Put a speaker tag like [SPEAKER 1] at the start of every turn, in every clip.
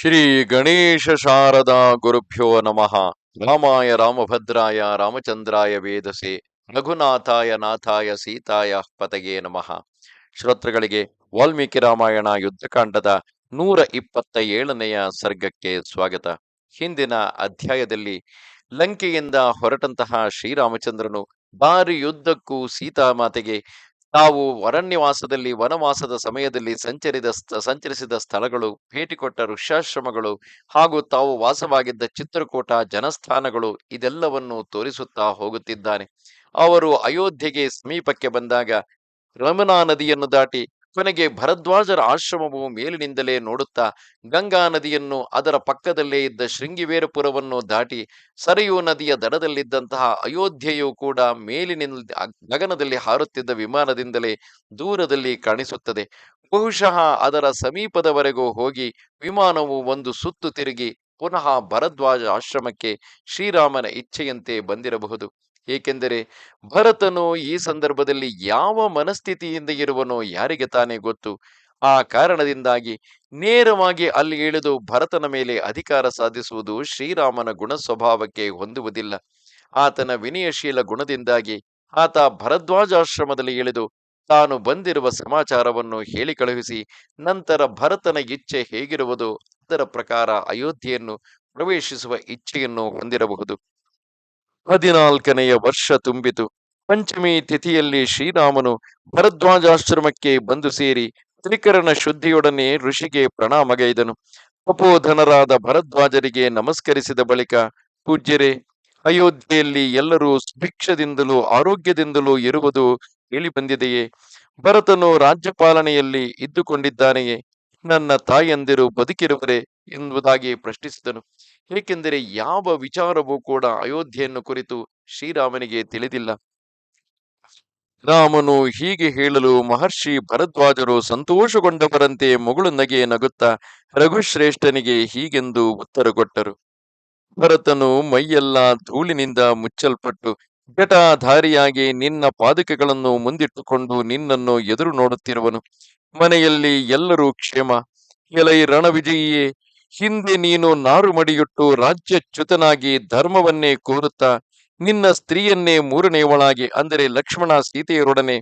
[SPEAKER 1] ಶ್ರೀ ಗಣೇಶ ಶಾರದಾ ಗುರುಭ್ಯೋ ನಮಃ. ರಾಮಾಯ ರಾಮಭದ್ರಾಯ ರಾಮಚಂದ್ರಾಯ ವೇದಸೆ ರಘುನಾಥಾಯ ನಾಥಾಯ ಸೀತಾಯ ಪತಗೆ ನಮಃ. ಶ್ರೋತೃಗಳಿಗೆ ವಾಲ್ಮೀಕಿ ರಾಮಾಯಣ ಯುದ್ಧಕಾಂಡದ ನೂರ ಇಪ್ಪತ್ತ ಏಳನೆಯ ಸರ್ಗಕ್ಕೆ ಸ್ವಾಗತ. ಹಿಂದಿನ ಅಧ್ಯಾಯದಲ್ಲಿ ಲಂಕೆಯಿಂದ ಹೊರಟಂತಹ ಶ್ರೀರಾಮಚಂದ್ರನು ಬಾರಿ ಯುದ್ಧಕ್ಕೂ ಸೀತಾಮಾತೆಗೆ ತಾವು ಅರಣ್ಯವಾಸದಲ್ಲಿ, ವನವಾಸದ ಸಮಯದಲ್ಲಿ ಸಂಚರಿದ ಸಂಚರಿಸಿದ ಸ್ಥಳಗಳು, ಭೇಟಿ ಕೊಟ್ಟ ಋಷ್ಯಾಶ್ರಮಗಳು ಹಾಗೂ ತಾವು ವಾಸವಾಗಿದ್ದ ಚಿತ್ರಕೂಟ, ಜನಸ್ಥಾನಗಳು ಇದೆಲ್ಲವನ್ನು ತೋರಿಸುತ್ತಾ ಹೋಗುತ್ತಿದ್ದಾನೆ. ಅವರು ಅಯೋಧ್ಯೆಗೆ ಸಮೀಪಕ್ಕೆ ಬಂದಾಗ ರಮನಾ ನದಿಯನ್ನು ದಾಟಿ ಕೊನೆಗೆ ಭರದ್ವಾಜರ ಆಶ್ರಮವು ಮೇಲಿನಿಂದಲೇ ನೋಡುತ್ತಾ ಗಂಗಾ ನದಿಯನ್ನು ಅದರ ಪಕ್ಕದಲ್ಲೇ ಇದ್ದ ಶೃಂಗಿವೇರಪುರವನ್ನು ದಾಟಿ ಸರಿಯು ನದಿಯ ದಡದಲ್ಲಿದ್ದಂತಹ ಅಯೋಧ್ಯೆಯು ಕೂಡ ಮೇಲಿನಿಂದ ಗಗನದಲ್ಲಿ ಹಾರುತ್ತಿದ್ದ ವಿಮಾನದಿಂದಲೇ ದೂರದಲ್ಲಿ ಕಾಣಿಸುತ್ತದೆ. ಬಹುಶಃ ಅದರ ಸಮೀಪದವರೆಗೂ ಹೋಗಿ ವಿಮಾನವು ಒಂದು ಸುತ್ತು ತಿರುಗಿ ಪುನಃ ಭರದ್ವಾಜ ಆಶ್ರಮಕ್ಕೆ ಶ್ರೀರಾಮನ ಇಚ್ಛೆಯಂತೆ ಬಂದಿರಬಹುದು. ಏಕೆಂದರೆ ಭರತನು ಈ ಸಂದರ್ಭದಲ್ಲಿ ಯಾವ ಮನಸ್ಥಿತಿಯಿಂದ ಇರುವನೋ ಯಾರಿಗೆ ತಾನೇ ಗೊತ್ತು. ಆ ಕಾರಣದಿಂದಾಗಿ ನೇರವಾಗಿ ಅಲ್ಲಿ ಇಳಿದು ಭರತನ ಮೇಲೆ ಅಧಿಕಾರ ಸಾಧಿಸುವುದು ಶ್ರೀರಾಮನ ಗುಣ ಸ್ವಭಾವಕ್ಕೆ ಹೊಂದುವುದಿಲ್ಲ. ಆತನ ವಿನಯಶೀಲ ಗುಣದಿಂದಾಗಿ ಆತ ಭರದ್ವಾಜಾಶ್ರಮದಲ್ಲಿ ಇಳಿದು ತಾನು ಬಂದಿರುವ ಸಮಾಚಾರವನ್ನು ಹೇಳಿ ಕಳುಹಿಸಿ ನಂತರ ಭರತನ ಇಚ್ಛೆ ಹೇಗಿರುವುದು ಅದರ ಪ್ರಕಾರ ಅಯೋಧ್ಯೆಯನ್ನು ಪ್ರವೇಶಿಸುವ ಇಚ್ಛೆಯನ್ನು ಹೊಂದಿರಬಹುದು. ಹದಿನಾಲ್ಕನೆಯ ವರ್ಷ ತುಂಬಿತು. ಪಂಚಮಿ ತಿಥಿಯಲ್ಲಿ ಶ್ರೀರಾಮನು ಭರದ್ವಾಜಾಶ್ರಮಕ್ಕೆ ಬಂದು ಸೇರಿ ತ್ರಿಕರಣ ಶುದ್ಧಿಯೊಡನೆ ಋಷಿಗೆ ಪ್ರಣಾಮಗೈದನು. ತಪೋಧನರಾದ ಭರದ್ವಾಜರಿಗೆ ನಮಸ್ಕರಿಸಿದ ಬಳಿಕ, ಪೂಜ್ಯರೇ, ಅಯೋಧ್ಯೆಯಲ್ಲಿ ಎಲ್ಲರೂ ಸುಭಿಕ್ಷದಿಂದಲೂ ಆರೋಗ್ಯದಿಂದಲೂ ಇರುವುದು ಕೇಳಿ ಬಂದಿದೆಯೇ ಭರತನು ರಾಜ್ಯಪಾಲನೆಯಲ್ಲಿ ಇದ್ದುಕೊಂಡಿದ್ದಾನೆಯೇ? ನನ್ನ ತಾಯಂದಿರು ಬದುಕಿರುವರೆ ಎಂಬುದಾಗಿ ಪ್ರಶ್ನಿಸಿದನು. ಏಕೆಂದರೆ ಯಾವ ವಿಚಾರವೂ ಕೂಡ ಅಯೋಧ್ಯೆಯನ್ನು ಕುರಿತು ಶ್ರೀರಾಮನಿಗೆ ತಿಳಿದಿಲ್ಲ. ರಾಮನು ಹೀಗೆ ಹೇಳಲು ಮಹರ್ಷಿ ಭರದ್ವಾಜರು ಸಂತೋಷಗೊಂಡವರಂತೆ ಮುಗುಳು ನಗೆ ನಗುತ್ತಾ ರಘುಶ್ರೇಷ್ಠನಿಗೆ ಹೀಗೆಂದು ಉತ್ತರ ಕೊಟ್ಟರು. ಭರತನು ಮೈಯೆಲ್ಲ ಧೂಳಿನಿಂದ ಮುಚ್ಚಲ್ಪಟ್ಟು ಜಟಾಧಾರಿಯಾಗಿ ನಿನ್ನ ಪಾದುಕೆಗಳನ್ನು ಮುಂದಿಟ್ಟುಕೊಂಡು ನಿನ್ನನ್ನು ಎದುರು ನೋಡುತ್ತಿರುವನು. ಮನೆಯಲ್ಲಿ ಎಲ್ಲರೂ ಕ್ಷೇಮ. ಎಲೈ ರಣವಿಜಯಿಯೇ ಹಿಂದೆ ನೀನು ನಾರು ಮಡಿಯುಟ್ಟು ರಾಜ್ಯಚ್ಯುತನಾಗಿ ಧರ್ಮವನ್ನೇ ಕೋರುತ್ತಾ, ನಿನ್ನ ಸ್ತ್ರೀಯನ್ನೇ ಮೂರನೆಯವಳಾಗಿ, ಅಂದರೆ ಲಕ್ಷ್ಮಣ ಸೀತೆಯರೊಡನೆ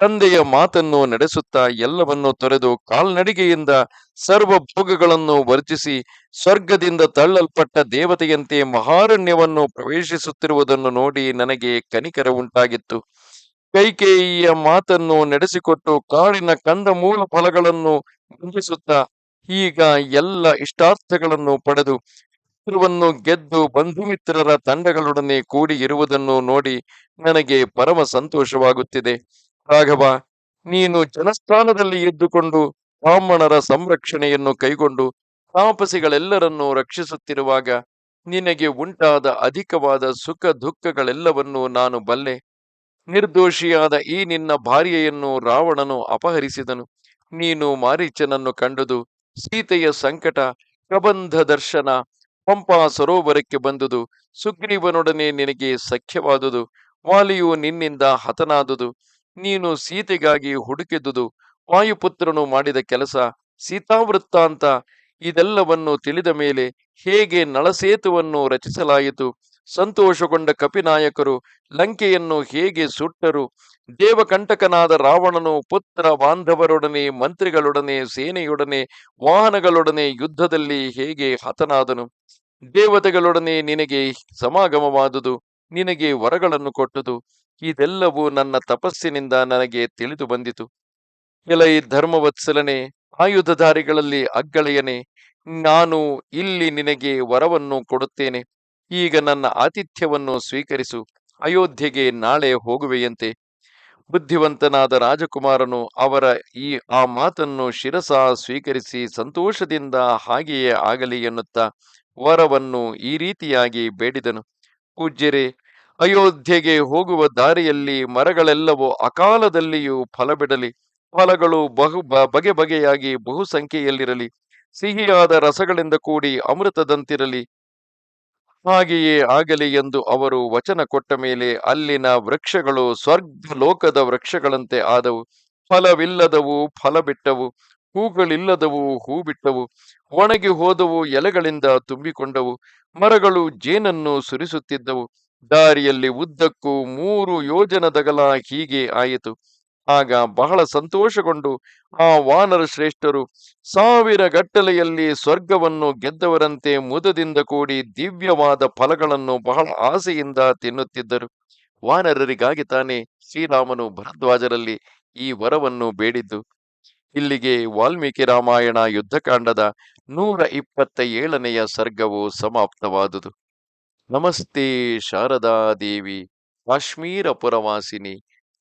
[SPEAKER 1] ತಂದೆಯ ಮಾತನ್ನು ನಡೆಸುತ್ತಾ, ಎಲ್ಲವನ್ನು ತೊರೆದು ಕಾಲ್ನಡಿಗೆಯಿಂದ ಸರ್ವ ಭೋಗಗಳನ್ನು ವರ್ಜಿಸಿ, ಸ್ವರ್ಗದಿಂದ ತಳ್ಳಲ್ಪಟ್ಟ ದೇವತೆಯಂತೆ ಮಹಾರಣ್ಯವನ್ನು ಪ್ರವೇಶಿಸುತ್ತಿರುವುದನ್ನು ನೋಡಿ ನನಗೆ ಕನಿಕರ ಉಂಟಾಗಿತ್ತು. ಕೈಕೇಯಿಯ ಮಾತನ್ನು ನಡೆಸಿಕೊಟ್ಟು ಕಾಡಿನ ಕಂದ ಮೂಲ ಫಲಗಳನ್ನು ಭುಂಜಿಸುತ್ತಾ ಈಗ ಎಲ್ಲ ಇಷ್ಟಾರ್ಥಗಳನ್ನು ಪಡೆದು ಶತ್ರುವನ್ನು ಗೆದ್ದು ಬಂಧುಮಿತ್ರರ ತಂಡಗಳೊಡನೆ ಕೂಡಿ ಇರುವುದನ್ನು ನೋಡಿ ನನಗೆ ಪರಮ ಸಂತೋಷವಾಗುತ್ತಿದೆ. ರಾಘವ, ನೀನು ಜನಸ್ಥಾನದಲ್ಲಿ ಇದ್ದುಕೊಂಡು ಬ್ರಾಹ್ಮಣರ ಸಂರಕ್ಷಣೆಯನ್ನು ಕೈಗೊಂಡು ತಾಪಸಿಗಳೆಲ್ಲರನ್ನೂ ರಕ್ಷಿಸುತ್ತಿರುವಾಗ ನಿನಗೆ ಉಂಟಾದ ಅಧಿಕವಾದ ಸುಖ ದುಃಖಗಳೆಲ್ಲವನ್ನೂ ನಾನು ಬಲ್ಲೆ. ನಿರ್ದೋಷಿಯಾದ ಈ ನಿನ್ನ ಭಾರ್ಯೆಯನ್ನು ರಾವಣನು ಅಪಹರಿಸಿದನು. ನೀನು ಮಾರೀಚನನ್ನು ಕಂಡುದು ಸೀತೆಯ ಸಂಕಟ, ಪ್ರಬಂಧ ದರ್ಶನ, ಪಂಪಾ ಸರೋವರಕ್ಕೆ ಬಂದುದು, ಸುಗ್ರೀವನೊಡನೆ ನಿನಗೆ ಸಖ್ಯವಾದುದು, ವಾಲಿಯು ನಿನ್ನಿಂದ ಹತನಾದುದು, ನೀನು ಸೀತೆಗಾಗಿ ಹುಡುಕಿದುದು, ವಾಯುಪುತ್ರನು ಮಾಡಿದ ಕೆಲಸ ಸೀತಾವೃತ್ತಾಂತ ಇದೆಲ್ಲವನ್ನು ತಿಳಿದ ಮೇಲೆ ಹೇಗೆ ನಳಸೇತುವನ್ನು ರಚಿಸಲಾಯಿತು, ಸಂತೋಷಗೊಂಡ ಕಪಿನಾಯಕರು ಲಂಕೆಯನ್ನು ಹೇಗೆ ಸುಟ್ಟರು ದೇವಕಂಟಕನಾದ ರಾವಣನು ಪುತ್ರ ಬಾಂಧವರೊಡನೆ, ಮಂತ್ರಿಗಳೊಡನೆ, ಸೇನೆಯೊಡನೆ, ವಾಹನಗಳೊಡನೆ ಯುದ್ಧದಲ್ಲಿ ಹೇಗೆ ಹತನಾದನು? ದೇವತೆಗಳೊಡನೆ ನಿನಗೆ ಸಮಾಗಮವಾದುದು, ನಿನಗೆ ವರಗಳನ್ನು ಕೊಟ್ಟುದು, ಇದೆಲ್ಲವೂ ನನ್ನ ತಪಸ್ಸಿನಿಂದ ನನಗೆ ತಿಳಿದು ಬಂದಿತು. ಎಲೈ ಧರ್ಮವತ್ಸಲನೆ, ಆಯುಧಧಾರಿಗಳಲ್ಲಿ ಅಗ್ಗಳೆಯನೆ, ನಾನು ಇಲ್ಲಿ ನಿನಗೆ ವರವನ್ನು ಕೊಡುತ್ತೇನೆ. ಈಗ ನನ್ನ ಆತಿಥ್ಯವನ್ನು ಸ್ವೀಕರಿಸು, ಅಯೋಧ್ಯೆಗೆ ನಾಳೆ ಹೋಗುವೆಯಂತೆ. ಬುದ್ಧಿವಂತನಾದ ರಾಜಕುಮಾರನು ಅವರ ಈ, ಆ ಮಾತನ್ನು ಶಿರಸ ಸ್ವೀಕರಿಸಿ ಸಂತೋಷದಿಂದ ಹಾಗೆಯೇ ಆಗಲಿ ಎನ್ನುತ್ತಾ ವರವನ್ನು ಈ ರೀತಿಯಾಗಿ ಬೇಡಿದನು. ಪೂಜ್ಯರೇ ಅಯೋಧ್ಯೆಗೆ ಹೋಗುವ ದಾರಿಯಲ್ಲಿ ಮರಗಳೆಲ್ಲವೂ ಅಕಾಲದಲ್ಲಿಯೂ ಫಲ ಬಿಡಲಿ ಫಲಗಳು ಬಹು ಬಗೆ ಬಗೆಯಾಗಿ ಬಹುಸಂಖ್ಯೆಯಲ್ಲಿರಲಿ. ಸಿಹಿಯಾದ ರಸಗಳಿಂದ ಕೂಡಿ ಅಮೃತದಂತಿರಲಿ. ಹಾಗೆಯೇ ಆಗಲಿ ಎಂದು ಅವರು ವಚನ ಕೊಟ್ಟ ಮೇಲೆ ಅಲ್ಲಿನ ವೃಕ್ಷಗಳು ಸ್ವರ್ಗ ಲೋಕದ ವೃಕ್ಷಗಳಂತೆ ಆದವು. ಫಲವಿಲ್ಲದವು ಫಲ ಬಿಟ್ಟವು ಹೂಗಳಿಲ್ಲದವು ಹೂ ಬಿಟ್ಟವು ಒಣಗಿ ಹೋದವು, ಎಲೆಗಳಿಂದ ತುಂಬಿಕೊಂಡವು, ಮರಗಳು ಜೇನನ್ನು ಸುರಿಸುತ್ತಿದ್ದವು. ದಾರಿಯಲ್ಲಿ ಉದ್ದಕ್ಕೂ ಮೂರು ಯೋಜನದಗಲ ಹೀಗೆ ಆಯಿತು. ಆಗ ಬಹಳ ಸಂತೋಷಗೊಂಡು ಆ ವಾನರ ಶ್ರೇಷ್ಠರು ಸಾವಿರ ಗಟ್ಟಲೆಯಲ್ಲಿ ಸ್ವರ್ಗವನ್ನು ಗೆದ್ದವರಂತೆ ಮುದದಿಂದ ಕೂಡಿ ದಿವ್ಯವಾದ ಫಲಗಳನ್ನು ಬಹಳ ಆಸೆಯಿಂದ ತಿನ್ನುತ್ತಿದ್ದರು. ವಾನರರಿಗಾಗಿ ತಾನೇ ಶ್ರೀರಾಮನು ಭರದ್ವಾಜರಲ್ಲಿ ಈ ವರವನ್ನು ಬೇಡಿದ್ದು. ಇಲ್ಲಿಗೆ ವಾಲ್ಮೀಕಿ ರಾಮಾಯಣ ಯುದ್ಧಕಾಂಡದ ನೂರ ಇಪ್ಪತ್ತ ಏಳನೆಯ ಸರ್ಗವು ಸಮಾಪ್ತವಾದುದು. ನಮಸ್ತೆ ಶಾರದಾ ದೇವಿ, ಕಾಶ್ಮೀರ ಪುರವಾಸಿನಿ.